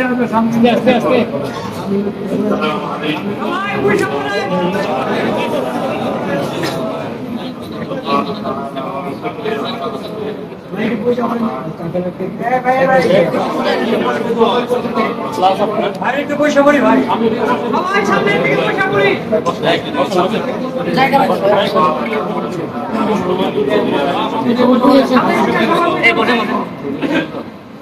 আস্তে আস্তে পড়ি ভাই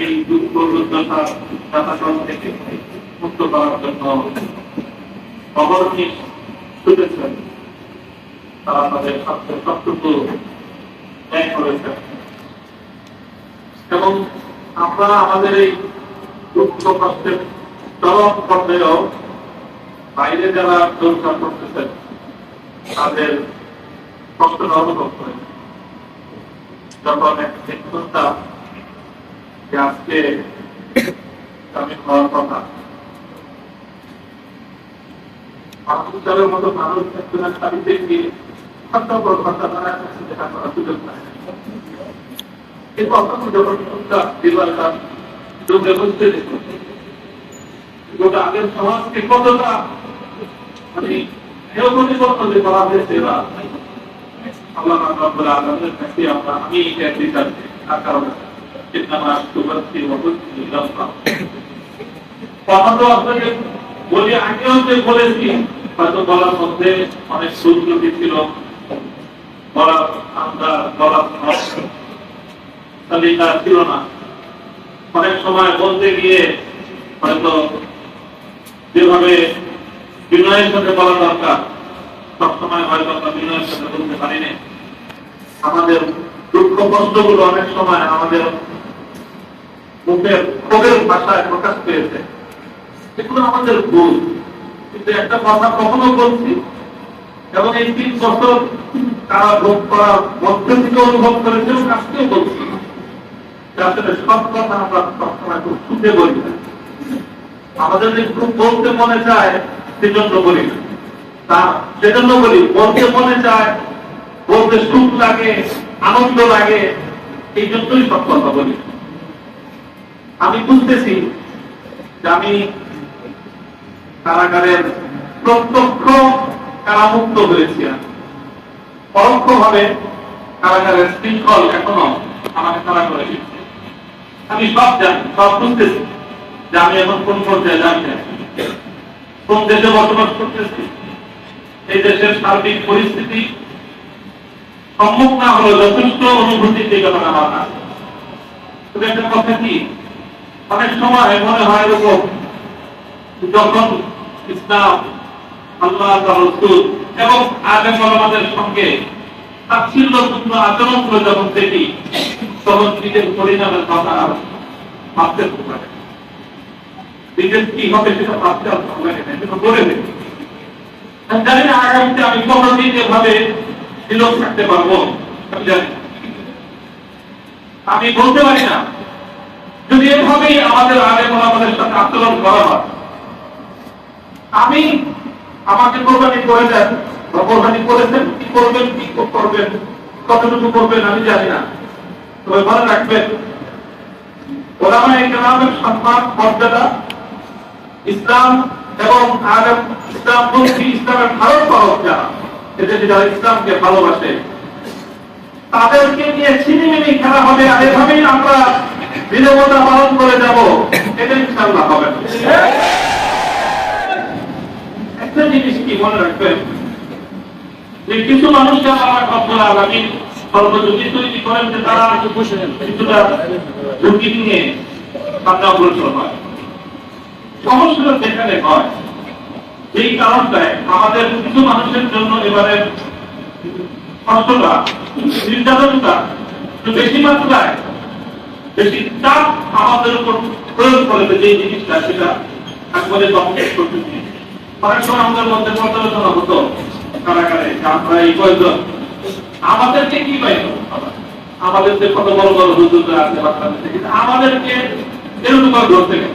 এই দুঃখ রুদ্ধতা থেকে মুক্ত করার জন্য অবরণী ছুটেছেন তারা তাদের সবচেয়ে সবটুকু ন্যায় করেছেন এবং আমরা আমাদের এই দুঃখ কষ্টের চরম পর্যায়েও বাইরে যারা যোগদান করতেছেন, তাদের কষ্ট অনুভব করে যখন একদিন শুনতাম যে আজকে আমি হওয়ার কথা। মানুষের মতো মানুষ একজনের বাড়িতে গিয়ে ঘণ্টা পর সমাজকে কতটা মানে করা হয়েছে বলি আগেও যে বলেছি, হয়তো বলার মধ্যে অনেক সুত্রটি ছিল ছিল না। অনেক সময় বলতে গিয়ে হয়তো যেভাবে বিনয়ের সাথে বলা দরকার, সবসময় হয়তো আমরা বিনয়ের সাথে বলতে পারি না আমাদের দুঃখ কষ্টগুলো অনেক সময় আমাদের মুখের ক্ষোভের ভাষায় প্রকাশ পেয়েছে। এগুলো আমাদের ভুল। কিন্তু একটা কথা কখনো বলছি, এবং এই তিন বছর তারা ভোগ করার মধ্যে থেকে অনুভব করেছে, এবং আজকেও বলছি। আসলে সব কথা আমরা সবসময় খুব শুনে বলি না। আমাদের যে খুব বলতে মনে চায়, সেজন্য বলি না। তা সেজন্য বলি, বলতে মনে চায় বলতে সুখ লাগে, আনন্দ লাগে, এই জন্যই সব কথা বলি আমি বুঝতেছি যে আমি কারাগারের প্রত্যক্ষ কারামুক্ত হয়েছি আমি। পরোক্ষভাবে কারাগারের শৃঙ্খল এখনও আমাকে তারা করে আমি সব জানি, সব বুঝতেছি যে আমি এখন কোন পর্যায়ে জানি কোন দেশে বসবাস করতেছি? এই দেশের সার্বিক পরিস্থিতি সম্মুখ না হলো যথেষ্ট অনুভূতি সেই কথা আমার না। তবে একটা কথা কি? অনেক সময় মনে হয় এরকম, যখন ইসলাম, আল্লাহ এবং আলেম ওলামাদের সঙ্গে তাচ্ছিল্যপূর্ণ আচরণ করে যখন দেখি, তখন নিজের পরিণামের কথা ভাবতে পারে নিজের কি হবে সেটা ভাবতে লাগে না সেটা বলে আমি জানি না আগামীতে আমি কতদিন এভাবে নিরোগ থাকতে পারব। আমি বলতে পারি না। যদি এভাবেই আমাদের আলেম ওলামাদের সাথে আচরণ করা হয়, আমি আমাকে কোরবানি করে দেন কোরবানি করেছেন, কি করবেন কি করবেন, কতটুকু করবেন, আমি জানি না। তবে মনে রাখবেন ওলামা ইকরামের সম্মান, মর্যাদা ইসলাম এবং আলেম ইসলাম ইসলামের ভারত পাওয়া যারা এদের ইসলামকে ভালোবাসে। তাদেরকে নিয়ে ছিনিমিনি খেলা হবে আর এভাবেই আমরা বিরবতা পালন করে যাব। এটা ইনশাল্লাহ হবে একটা জিনিস কি মনে রাখবেন? যে কিছু মানুষ যারা আমার রব্বুল আলামিন সর্বযোগী তৈরি করেন যে তারা কিছুটা ঝুঁকি নিয়ে সামনে অগ্রসর হয়। সমস্যাটা যেখানে হয়। এই কারণটায় আমাদের কিছু মানুষের জন্য এবারে কষ্টটা, নির্যাতনটা একটু বেশি মাত্রায়, বেশি চাপ আমাদের উপর প্রয়োগ করে যে জিনিসটা, সেটা একবারে অনেক সময় আমাদের মধ্যে পর্যালোচনা হতো কারাগারে আমরা এই কয়েকজন। আমাদেরকে কি পাইল আমাদের যে কত বড় বড় হুজুররা আছে আমাদেরকে এরকম ধরতে গেল।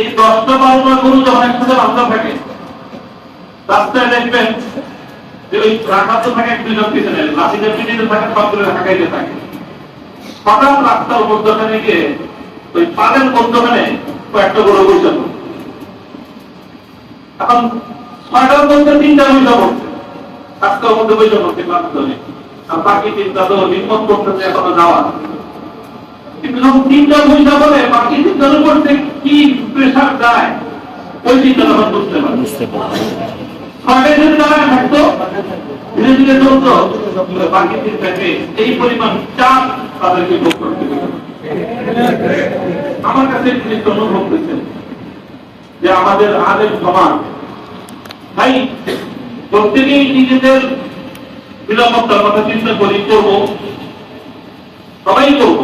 এই দশটা বারোটা গরু যখন একসাথে বান্ধা থাকে। রাস্তায় দেখবেন যে ওই রাখা তো থাকে দুজন পিছনে লাঠিদের পিছনে থাকে সবগুলো ঢাকাইতে থাকে। হঠাৎ রাস্তার মধ্যখানে গিয়ে ওই পালের মধ্যখানে কয়েকটা বড় বৈশাখ এখন ছয়টার মধ্যে তিনটা বৈশাখ হচ্ছে রাস্তার মধ্যে বৈশাখ হচ্ছে ক্লান্তনে আর বাকি তিনটা তো বিপদ করতেছে এখনও যাওয়া। কিন্তু যখন তিনটা বৈশাখ হলে বাকি তিনটার উপর কি প্রেশার দেয় ওই তিনটা তখন বুঝতে পারে। ছয়টায় যদি দাঁড়ায় থাকতো ধীরে ধীরে চলতো বাকি তিনটাকে এই পরিমাণ চাপ তাদেরকে ভোগ করতে আমার কাছে এই জিনিসটা অনুভব হয়েছে যে আমাদের আদের সমাজ ভাই প্রত্যেকেই নিজেদের নিরাপত্তার কথা চিন্তা করি করব সবাই করব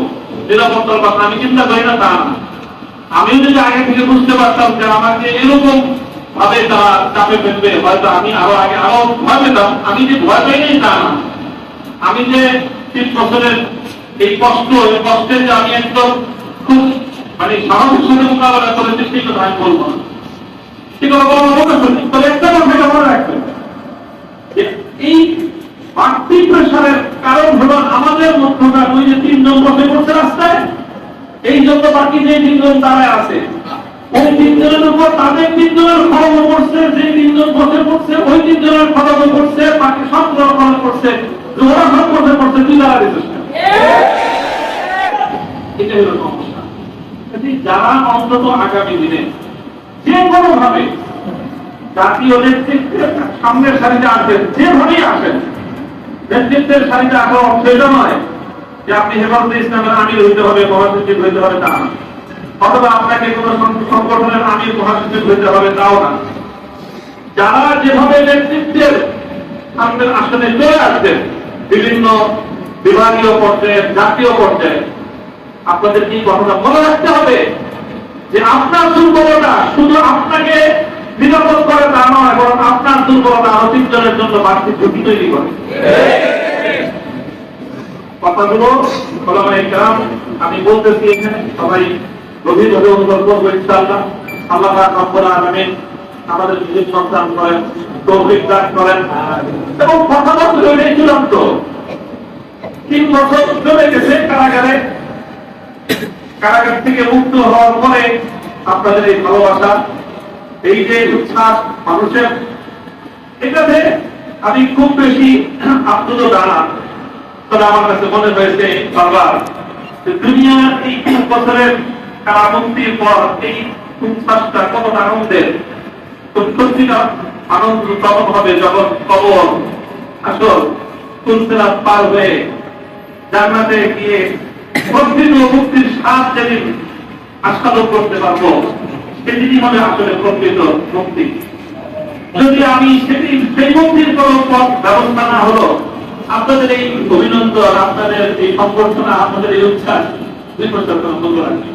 নিরাপত্তার কথা আমি চিন্তা করি না, তা না। আমি যদি আগে থেকে বুঝতে পারতাম যে আমাকে এরকম ভাবে তারা চাপে ফেলবে, হয়তো আমি আরও আগে আরও ভয় পেতাম। আমি যে ভয় পাই নাই তা না, আমি যে তিন বছরের এই কষ্ট, এই কষ্টের যে আমি একদম খুব মানে সাহসের সাথে মোকাবেলা করেছি, সেই কথা আমি বলব না ঠিক আছে বলব অবশ্যই তবে একটা কথা এটা মনে রাখবেন যে এই বাড়তি প্রেশারের কারণ হলো আমাদের মধ্যকার ওই যে তিনজন বসে পড়ছে রাস্তায় এই জন্য বাকি যে তিনজন দাঁড়ায় আছে ওই তিনজনের উপর তাদের তিনজনের খরচ করছে যে তিনজন বসে পড়ছে, ওই তিনজনের খরচ করছে বাকি করছে সব বসে পড়ছে, তুই যারা অন্তত আগামী দিনে যে কোনো ভাবে জাতীয় নেতৃত্বের সামনের সারিতে আসেন যেভাবেই আসেন, নেতৃত্বের সারিতে আসা অর্থ নয়। যে আপনি হেফাজতে ইসলামের আমির হইতে হবে, মহাসচিব হইতে হবে, তা না। অথবা আপনাকে কোন সংগঠনের আমির, মহাসচিব হইতে হবে, তাও না। যারা যেভাবে নেতৃত্বের সামনের আসনে চলে আসছেন, বিভিন্ন বিভাগীয় পর্যায়ে, জাতীয় পর্যায়ে, আপনাদের কি কথাটা মনে রাখতে হবে? যে আপনার দুর্বলতা শুধু আপনাকে নিরাপদ করে তা নয়, বরং আপনার দুর্বলতা আরও তিনজনের জন্য বাড়তি ঝুঁকি তৈরি করে। কথাগুলো আমি বলতেছি এখানে, সবাই গভীরভাবে অনুভব করব ইনশাআল্লাহ। আল্লাহ রব্বুল আলামিন আমাদের সুযোগ সন্তান করেন তৌফিক দান করেন। এবং চূড়ান্ত। তিন বছর চলে গেছে কারাগারে। কারাগার থেকে মুক্ত হওয়ার পরে আপনাদের এই ভালোবাসা, এই যে উচ্ছ্বাস মানুষের, এটাতে আমি খুব বেশি আপ্লুত দাঁড়া তবে আমার কাছে মনে হয়েছে বারবার দুনিয়ার এই তিন বছরের পর এই উচ্ছ্বাসটা কতটা আনন্দের আনন্দ তখন হবে যখন কবর আসল পার হয়ে গিয়ে মুক্তির স্বাদ যেদিন করতে পারব, সেদিনই হবে আসলে প্রকৃত মুক্তি। যদি আমি সেটি সেই মুক্তির কোন পথ ব্যবস্থা না হলো আপনাদের এই অভিনন্দন, আপনাদের এই সম্বর্ধনা আপনাদের এই উচ্ছ্বাস দুই কোনো মূল্য রাখবে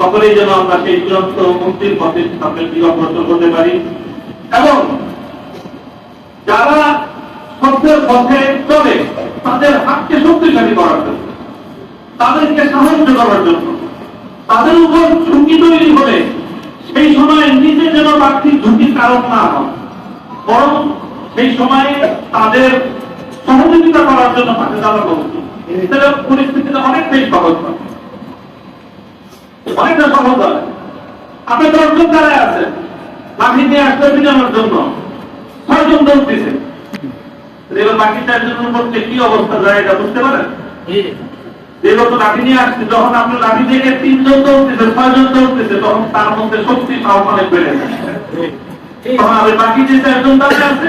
সকলেই যেন আমরা সেই চূড়ান্ত মুক্তির পথে সামনের দিকে অগ্রসর করতে পারি। এবং যারা সত্যের পথে চলে, তাদের হাতকে শক্তিশালী করার জন্য, তাদেরকে সাহায্য করার জন্য, তাদের উপর ঝুঁকি তৈরি হলে, সেই সময় নিজে যেন বাড়তি ঝুঁকির কারণ না হয় বরং সেই সময়ে তাদের সহযোগিতা করার জন্য তাকে প্রস্তুত তাহলে পরিস্থিতিটা অনেকটাই সহজ হয়। অনেকটা সহজ হয়। আপনি দশজন দাঁড়ায় আছেন লাঠি নিয়ে আসতে জানার জন্য ছয়জন দোষ দিছে এবার বাকি চারজনের মধ্যে কি অবস্থা যায় এটা বুঝতে পারেন? যে লোক লাঠি নিয়ে আসছে যখন আপনি লাঠি থেকে তিনজন দৌড়তেছে ছয়জন দৌড়তেছে তখন তার মধ্যে শক্তি সাহস অনেক বেড়ে যায়। তখন আর বাকি যে চারজন দাঁড়িয়ে আছে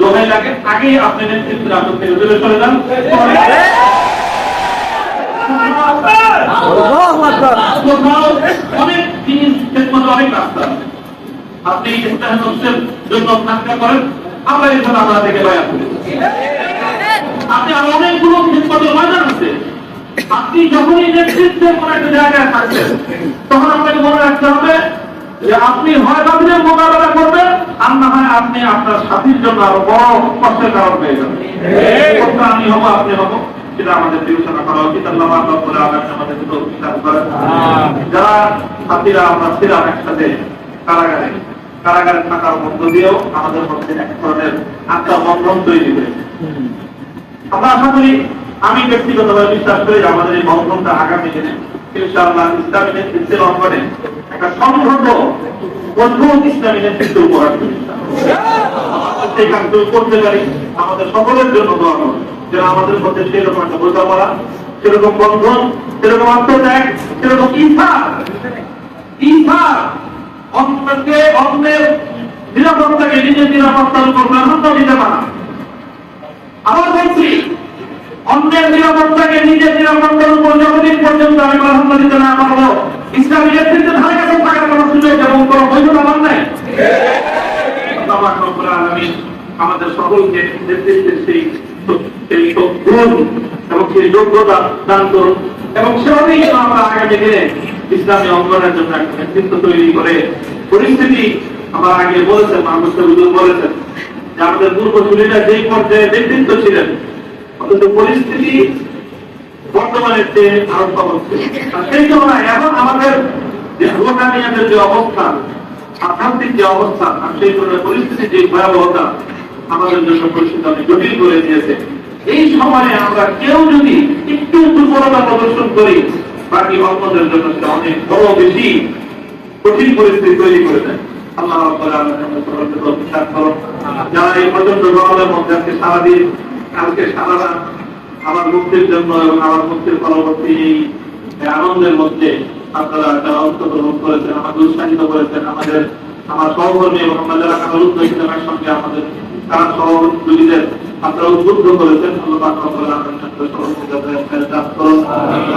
দোহাই লাগে আগেই আপনি নেতৃত্বের আসন থেকে দূরে সরে যান। অনেক জিনিস অনেক রাস্তা আছে। আপনি ইসলামের জন্য সাক্ষা করেন। আমরা এখানে আমরা থেকে বাইরে আপনি আর অনেকগুলো ক্ষেত্রে ময়দান আছে। আপনি যখনই নেতৃত্বের কোন একটা জায়গায় থাকবেন তখন আপনাকে মনে রাখতে হবে যে আপনি হয় তাদের মোকাবেলা করবেন আর না হয় আপনি আপনার সাথীর জন্য আরও বড় কষ্টের কারণ হয়ে যাবেন। আমি হব আপনি হব সেটা আমাদের বিবেচনা করা উচিত। আল্লাহ আল্লাহ করে আমাদের বিচার করেন। যারা সাথীরা আমরা ছিলাম একসাথে কারাগারে। কারাগারে থাকার মধ্য দিয়েও আমাদের মধ্যে এক ধরনের আত্মা তৈরি হয়েছে। আমরা আশা করি আমি ব্যক্তিগতভাবে বিশ্বাস করি আমাদের এই বন্ধনটা আগামী দিনে ইনশাআল্লাহ ইসলামী নেতৃত্বের অঙ্গনে একটা ইসলামী নেতৃত্ব উপহার সেই করতে পারি, আমাদের সকলের জন্য দোয়া যেন আমাদের মধ্যে সেরকম একটা সেরকম বন্ধন, সেরকম আত্মত্যাগ, সেরকম ইচ্ছা অন্যকে অন্যের নিরাপত্তাকে নিজের নিরাপত্তার উপর প্রাধান্য দিতে পারা। আবার বলছি অন্যের নিরাপত্তাকে নিজের নিরাপত্তার উপর যতদিন পর্যন্ত আমি প্রাধান্য দিতে না পারব ইসলামী নেতৃত্বের ধারে কাছে থাকার কোনো সুযোগ কোনো বৈধতা আমার নাই। আমাদের সকলকে নেতৃত্বের সেই গুণ এবং সেই যোগ্যতা দান করুন। এবং সেভাবেই যেন আমরা আগামী দিনে ইসলামী অঙ্গনের জন্য নেতৃত্ব তৈরি করে পরিস্থিতি আমার আগে বলেছেন, মাহমুদ হুজুর বলেছেন যে আমাদের পূর্বসূরীরা যেই পর্যায়ে নেতৃত্ব ছিলেন অথচ পরিস্থিতি বর্তমানের চেয়ে সহজ আর সেই তুলনায় এখন আমাদের যে রোহানিয়াদের যে অবস্থান আধ্যাত্মিক যে অবস্থান আর সেই ধরনের পরিস্থিতির যে ভয়াবহতা আমাদের জন্য পরিস্থিতি অনেক জটিল করে দিয়েছে। এই সময়ে আমরা কেউ যদি একটু দুর্বলতা প্রদর্শন করি, বাকি অন্যদের জন্য সেটা অনেক বড় বেশি কঠিন পরিস্থিতি তৈরি করে দেয়। আল্লাহ যারা এই প্রচণ্ড গরমের মধ্যে আজকে সারাদিন, কালকে সারা রাত আমার মুক্তির জন্য এবং আমার মুক্তির এই আনন্দের মধ্যে আপনারা যারা অংশগ্রহণ করেছেন, আমাকে উৎসাহিত করেছেন, আমাদের, আমার সহকর্মী এবং আমরা যারা কারণ ইসলামের সঙ্গে আমাদের তারা সহযোগীদের আপনারা উদ্বুদ্ধ করেছেন।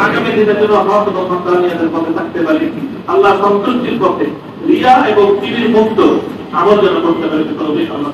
আগামী দিনের জন্য হক এবং সন্তানিয়াদের পথে থাকতে পারি। আল্লাহ সন্তুষ্টির পথে রিয়া এবং টিভির মুক্ত আমার জন্য করতে পারি। আল্লাহ